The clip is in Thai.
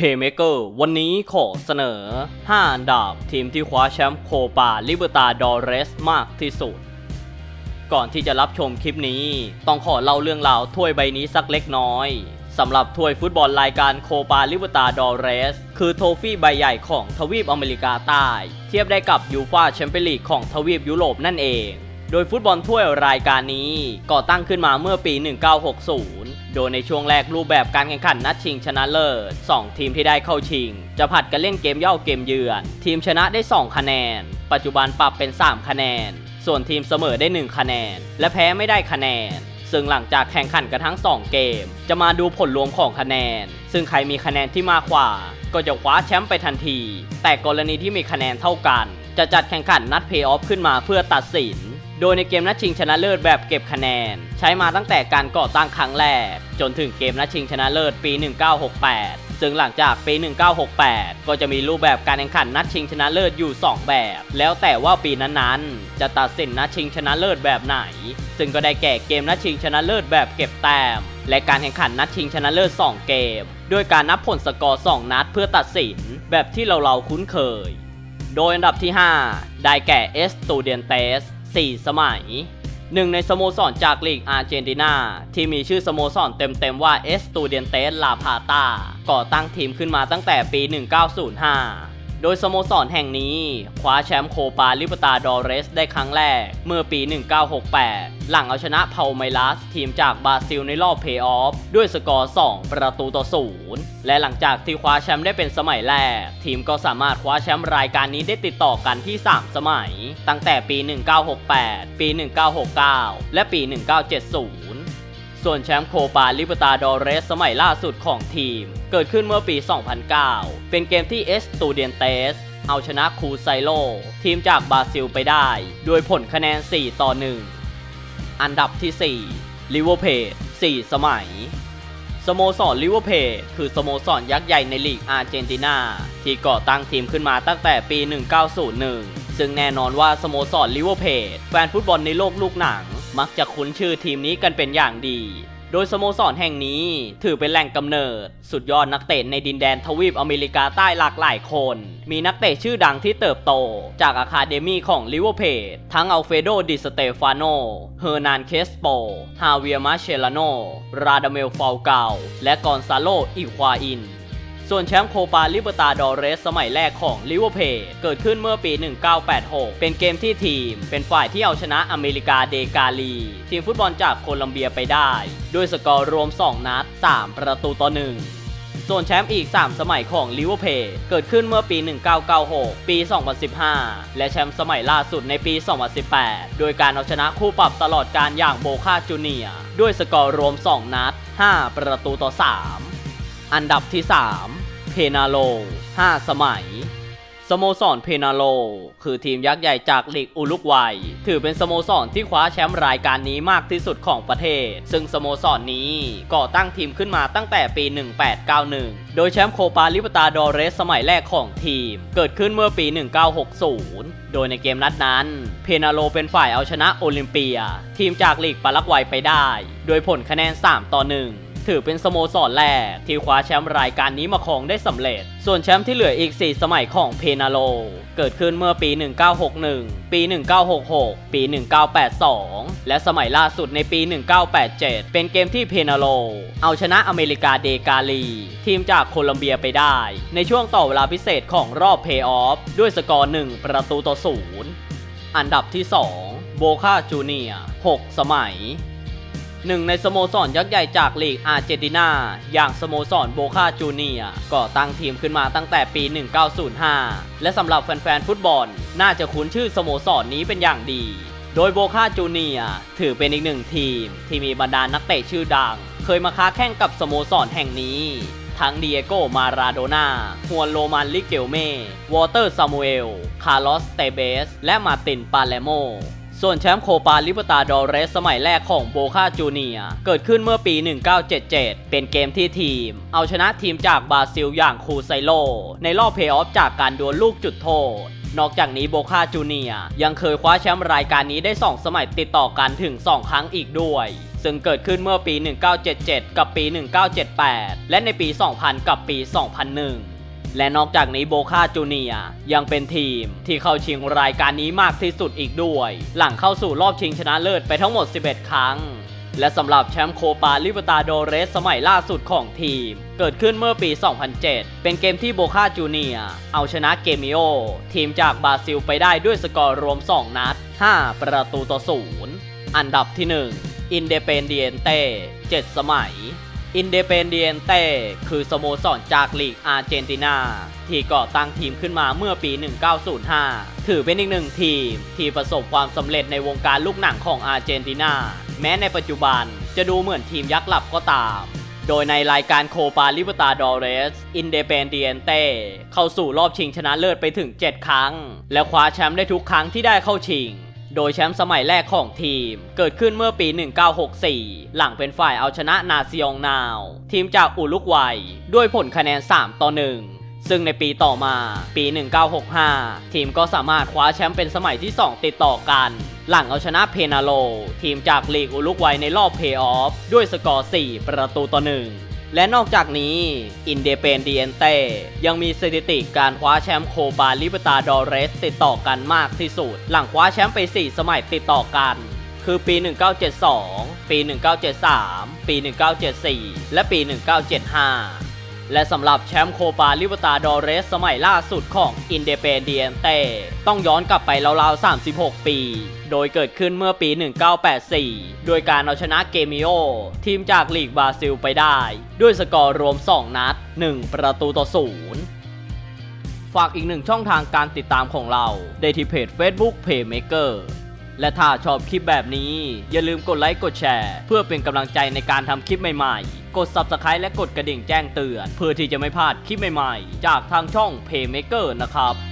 Paymaker วันนี้ขอเสนอ 5 อันดับทีมที่คว้าแชมป์โคปาลิเบตาดอเรสมากที่สุด ก่อนที่จะรับชมคลิปนี้ ต้องขอเล่าเรื่องราวถ้วยใบนี้สักเล็กน้อยสำหรับถ้วยฟุตบอลรายการโคปาลิเบตาดอเรส คือโทฟี่ใบใหญ่ของทวีปอเมริกาใต้ เทียบได้กับยูฟาแชมเปี้ยนลีกของทวีปยุโรปนั่นเอง โดยฟุตบอลถ้วยรายการนี้ก่อตั้งขึ้นมาเมื่อปี 1960 โดยในช่วงแรกรูปแบบการแข่งขันนัดชิงชนะเลิศ 2 ทีมที่ได้เข้าชิง จะผัดกันเล่นเกมเย่าเกมเยือน ทีมชนะได้ 2 คะแนน ปัจจุบันปรับเป็น 3 คะแนน ส่วนทีมเสมอได้ 1 คะแนน และแพ้ไม่ได้คะแนน ซึ่งหลังจากแข่งขันกันทั้ง 2 เกม จะมาดูผลรวมของคะแนน ซึ่งใครมีคะแนนที่มากกว่า ก็จะคว้าแชมป์ไปทันที แต่กรณีที่มีคะแนนเท่ากัน จะจัดแข่งขันนัดเพย์ออฟขึ้นมาเพื่อตัดสิน โดยในเกมนัดชิงชนะเลิศแบบเก็บคะแนน ใช้มาตั้งแต่การก่อตั้งครั้งแรก จนถึงเกมนัดชิงชนะเลิศปี 1968 ซึ่งหลังจากปี 1968 ก็จะมีรูปแบบการแข่งขันนัดชิงชนะเลิศอยู่ 2 แบบ แล้วแต่ว่าปีนั้นๆ จะตัดสินนัดชิงชนะเลิศแบบไหน ซึ่งก็ได้แก่เกมนัดชิงชนะเลิศแบบเก็บแต้ม และการแข่งขันนัดชิงชนะเลิศ 2 เกม ด้วยการนับผลสกอร์ 2 นัดเพื่อตัดสิน แบบที่เราเราๆคุ้นเคย โดยอันดับที่ 5 ได้แก่เอสตูเดียนเตส 4 สมัย หนึ่งในสโมสรจากลีกอาร์เจนตินา ที่มีชื่อสโมสรเต็มๆว่าเอสตูเดียนเตสลาพาตาก่อตั้งทีมขึ้นมาตั้งแต่ปี 1905 โดยสโมสรแห่งนี้คว้าแชมป์โคปาลิเบตาดอเรสได้ครั้งแรกเมื่อปี 1968 หลังเอาชนะเ a าไมลัสทีมจากบราซิลในรอบเพย์ออฟด้วยสกอร์ 2 ประตูต่อ 0 และหลังจากที่คว้าแชมป์ได้เป็นสมัยแรก ทีมก็สามารถคว้าแชมป์รายการนี้ได้ติดต่อกันที่ 3 สมัย ตั้งแต่ปี 1968 ปี 1969 และปี 1970 ส่วนแชมป์โคปาลิบตาดอเรสสมัยล่าสุดของทีม เกิดขึ้นเมื่อปี 2009 เป็นเกมที่เอสตูเดียนเตสเอาชนะคูไซโล ทีมจากบราซิลไปได้โดยผลคะแนน 4 ต่อ 1 อันดับที่ 4 ลิเวอร์เพด4สมัย สโมสรลิเวอร์เพดคือสโมสรยักษ์ใหญ่ในลีกอาร์เจนตินา ที่ก่อตั้งทีมขึ้นมาตั้งแต่ปี 1901 ซึ่งแน่นอนว่าสโมสรลิเวอร์เพดแฟนฟุตบอลในโลกลูกหนัง มักจะคุ้นชื่อทีมนี้กันเป็นอย่างดี โดยสโมสรแห่งนี้ถือเป็นแหล่งกำเนิด สุดยอดนักเตะในดินแดนทวีปอเมริกาใต้หลากหลายคน มีนักเตะชื่อดังที่เติบโต จากอาคาเดมีของลิเวอร์เพดทั้งอัลเฟโดดิสเตฟานโน เฮอร์นานเคสโป ฮาเวียมาเชลาโน ราดาเมลฟาลเกาและกอนซาโล อิควาอิน ส่วนแชมป์โคปาลิเบตาดอเรสสมัยแรกของลิเวอร์เพดเกิดขึ้นเมื่อปี 1986 เป็นเกมที่ทีม เป็นฝ่ายที่เอาชนะอเมริกาเดกาลี ทีมฟุตบอลจากโคลัมเบียไปได้ ด้วยสกอร์รวม 2 นัด 3 ประตูต่อ 1ส่วนแชมป์อีก 3 สมัยของลิเวอร์เพดเกิดขึ้นเมื่อปี 1996 ปี 2015 และแชมป์สมัยล่าสุดในปี 2018 โดยการเอาชนะคู่ปรับตลอดการอย่างโบคาจูเนียด้วยสกอร์รวม 2 นัด 5 ประตูต่อ 3 อันดับที่ 3 เพนาโล 5 สมัย สโมสรเพนาโล คือทีมยักษ์ใหญ่จากลีกอุรุกวัย ถือเป็นสโมสรที่คว้าแชมป์รายการนี้มากที่สุดของประเทศ ซึ่งสโมสรนี้ก่อตั้งทีมขึ้นมาตั้งแต่ปี 1891 โดยแชมป์โคปาลิบตาดอเรสสมัยแรกของทีม เกิดขึ้นเมื่อปี 1960 โดยในเกมนัดนั้น เพนาโลเป็นฝ่ายเอาชนะโอลิมเปีย ทีมจากลีกปารากวัยไปได้ โดยผลคะแนน 3 ต่อ 1 ถือเป็นสโมสรแรก ที่คว้าแชมป์รายการนี้มาครองได้สำเร็จ ส่วนแชมป์ที่เหลืออีก 4 สมัยของเพนาโล เกิดขึ้นเมื่อปี 1961 ปี 1966 ปี 1982 และสมัยล่าสุดในปี 1987 เป็นเกมที่เพนาโล เอาชนะอเมริกาเดกาลี ทีมจากโคลัมเบียไปได้ ในช่วงต่อเวลาพิเศษของรอบเพย์ออฟด้วยสกอร์ 1 ประตูต่อ 0 อันดับที่ 2 โบคาจูเนีย6สมัย หนึ่งในสโมสรยักษ์ใหญ่จากลีกอาร์เจนตินาอย่างสโมสรโบคาจูเนียก่อตั้งทีมขึ้นมาตั้งแต่ปี 1905 และสำหรับแฟนๆฟุตบอล น่าจะคุ้นชื่อสโมสรนนี้เป็นอย่างดี โดยโบคาจูเนียถือเป็นอีกหนึ่งทีม ที่มีบรรดานักเตะชื่อดัง เคยมาค้าแข่งกับสโมสรแห่งนี้ทั้งเดียโก มาราโดนาฮวนโรมันลิเกลเม่ วอเตอร์ ซามูเอล คาร์ลอส เตเบส และมาติน ปาเลโม ส่วนแชมป์โคปาลิเบตาดอเรสสมัยแรกของโบคาจูเนียเกิดขึ้นเมื่อปี 1977 เป็นเกมที่ทีม เอาชนะทีมจากบราซิลอย่างคูไซโล ในรอบเพย์ออฟจากการดวลลูกจุดโทษนอกจากนี้โบคาจูเนียยังเคยคว้าแชมป์รายการนี้ได้ 2 สมัยติดต่อกันถึง 2 ครั้งอีกด้วย ซึ่งเกิดขึ้นเมื่อปี 1977 กับปี 1978 และในปี 2000 กับปี 2001 และนอกจากนี้โบคาจูเนียยังเป็นทีมที่เข้าชิงรายการนี้มากที่สุดอีกด้วย หลังเข้าสู่รอบชิงชนะเลิศไปทั้งหมด 11 ครั้ง และสำหรับแชมป์โคปาลิบตาโดเรสสมัยล่าสุดของทีม เกิดขึ้นเมื่อปี 2007 เป็นเกมที่โบคาจูเนียเอาชนะเกมิโอ ทีมจากบราซิลไปได้ด้วยสกอร์รวม 2 นัด 5 ประตูต่อ 0 อันดับที่ 1 อินเดเปนเดียนเต้7สมัย อินเดเปนเดียนเต้คือสโมสรจากลีกอาร์เจนตินา ที่ก่อตั้งทีมขึ้นมาเมื่อปี 1905 ถือเป็นอีกหนึ่งทีม ที่ประสบความสำเร็จในวงการลูกหนังของอาร์เจนตินา แม้ในปัจจุบันจะดูเหมือนทีมยักษ์หลับก็ตาม โดยในรายการโคปาลิเบตาดอเรส อินเดเปนเดียนเต้เข้าสู่รอบชิงชนะเลิศไปถึง 7 ครั้ง และคว้าแชมป์ได้ทุกครั้งที่ได้เข้าชิง โดยแชมป์สมัยแรกของทีม เกิดขึ้นเมื่อปี 1964 หลังเป็นฝ่ายเอาชนะนาซิองนาว ทีมจากอุรุกวัย ด้วยผลคะแนน 3 ต่อ 1ซึ่งในปีต่อมาปี 1965 ทีมก็สามารถคว้าแชมป์เป็นสมัยที่ 2 ติดต่อกัน หลังเอาชนะเพนาโล ทีมจากลีกอุรุกวัยในรอบเพย์ออฟ ด้วยสกอร์ 4 ประตูต่อ 1 และนอกจากนี้อินเดเปนดีเอนเต้ยังมีสถิติการคว้าแชมป์โคบาลิบตาดอเรส ติดต่อกันมากที่สุด หลังคว้าแชมป์ไป 4 สมัยติดต่อกัน คือปี 1972 ปี 1973 ปี 1974 และปี 1975 และสำหรับแชมป์โคปาลิเบตาดอเรส สมัยล่าสุดของอินเดเปนเดียนเต้ต้องย้อนกลับไปราวๆ 36 ปี โดยเกิดขึ้นเมื่อปี 1984 โดยการเอาชนะเกมิโอ ทีมจากลีกบราซิลไปได้ ด้วยสกอร์รวม 2 นัด 1 ประตูต่อ0ฝากอีกหนึ่งช่องทางการติดตามของเราได้ที่เพจ Facebook Playmaker และถ้าชอบคลิปแบบนี้ อย่าลืมกดไลค์กดแชร์ เพื่อเป็นกำลังใจในการทำคลิปใหม่ๆ กด Subscribe และกดกระดิ่งแจ้งเตือน เพื่อที่จะไม่พลาดคลิปใหม่ๆ จากทางช่อง Playmaker นะครับ